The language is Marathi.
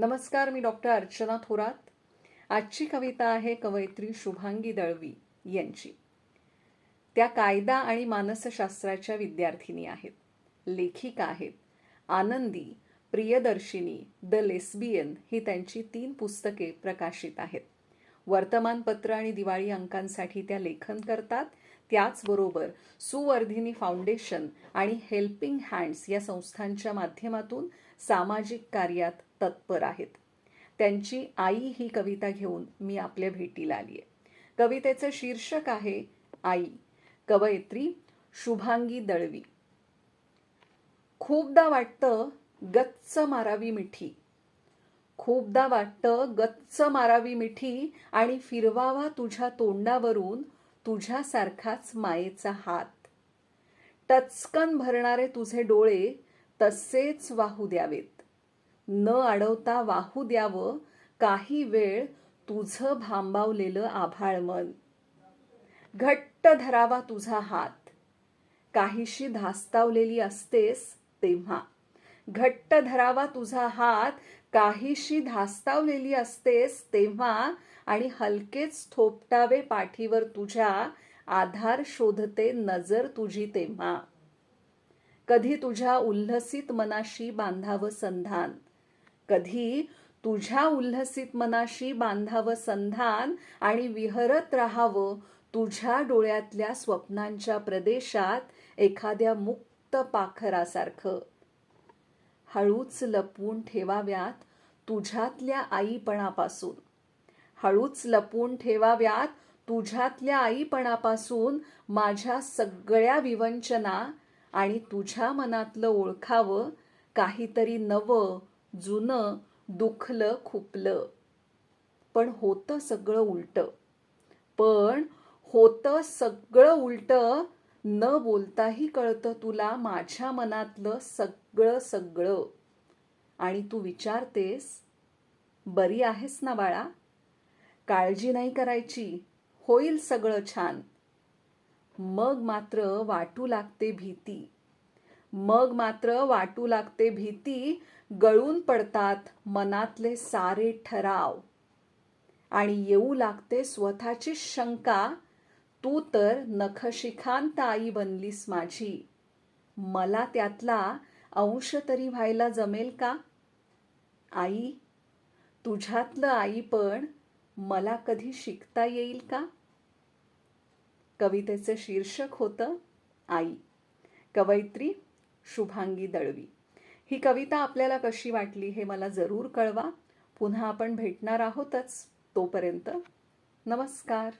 नमस्कार मी डॉक्टर अर्चना थोरात. आजची कविता आहे कवयित्री शुभांगी दळवी यांची. त्या कायदा आणि मानसशास्त्राच्या विद्यार्थिनी आहेत. लेखिका आहेत. आनंदी प्रियदर्शिनी द लेस्बियन ही त्यांची तीन पुस्तके प्रकाशित आहेत. वर्तमानपत्र आणि दिवाळी अंकांसाठी त्या लेखन करतात. त्याचबरोबर सुवर्धिनी फाउंडेशन आणि हेल्पिंग हँड्स या संस्थांच्या माध्यमातून सामाजिक कार्यात तत्पर आहेत. त्यांची आई ही कविता घेऊन मी आपल्या भेटीला आली आहे कवितेचं शीर्षक आहे आई कवयित्री शुभांगी दळवी. खूपदा वाटतं गच्च मारावी मिठी. खूपदा वाटतं गच्च मारावी मिठी आणि फिरवावा तुझ्या तोंडावरून तुझ्यासारखाच मायेचा हात. टचकन भरणारे तुझे डोळे तसेच वाहू द्यावेत. न अडवता वाहू द्यावं. काही वेळ तुझं भांबावलेलं आभाळ मन घट्ट धरावा तुझा हात. काहीशी धास्तावलेली असतेस तेव्हा. घट्ट धरावा तुझा हात. काहीशी धास्तावलेली असतेस तेव्हा. आणि हलकेच थोपटावे पाठीवर तुझ्या. आधार शोधते नजर तुझी तेव्हा. कधी तुझ्या उल्हसित मनाशी बांधावं संधान? कधी तुझ्या उल्हसित मनाशी बांधावं संधान आणि विहरत राहावं तुझ्या डोळ्यातल्या स्वप्नांच्या प्रदेशात एखाद्या मुक्त पाखरासारखं? हळूच लपवून ठेवाव्यात तुझ्यातल्या आईपणापासून. हळूच लपवून ठेवाव्यात तुझ्यातल्या आईपणापासून माझ्या सगळ्या विवंचना आणि तुझ्या मनातलं ओळखावं काहीतरी नवं जुनं दुखलं खुपलं. पण होतं सगळं उलटं. पण होतं सगळं उलटं न बोलताही कळतं तुला माझ्या मनातलं सगळं सगळं. आणि तू विचारतेस बरी आहेस ना बाळा? काळजी नाही करायची. होईल सगळं छान. मग मात्र वाटू लागते भीती. मग मात्र वाटू लागते भीती गळून पडतात मनातले सारे ठराव. आणि येऊ लागते स्वतःची शंका तू तर नखशिखांत आई बनलीस माझी. मला त्यातला अंश तरी व्हायला जमेल का? आई तुझ्यातलं आई पण मला कधी शिकता येईल का? कवितेचं शीर्षक होतं आई. कवयित्री शुभांगी दळवी. ही कविता आपल्याला कशी वाटली हे मला जरूर कळवा. पुन्हा आपण भेटणार आहोतच तोपर्यंत नमस्कार.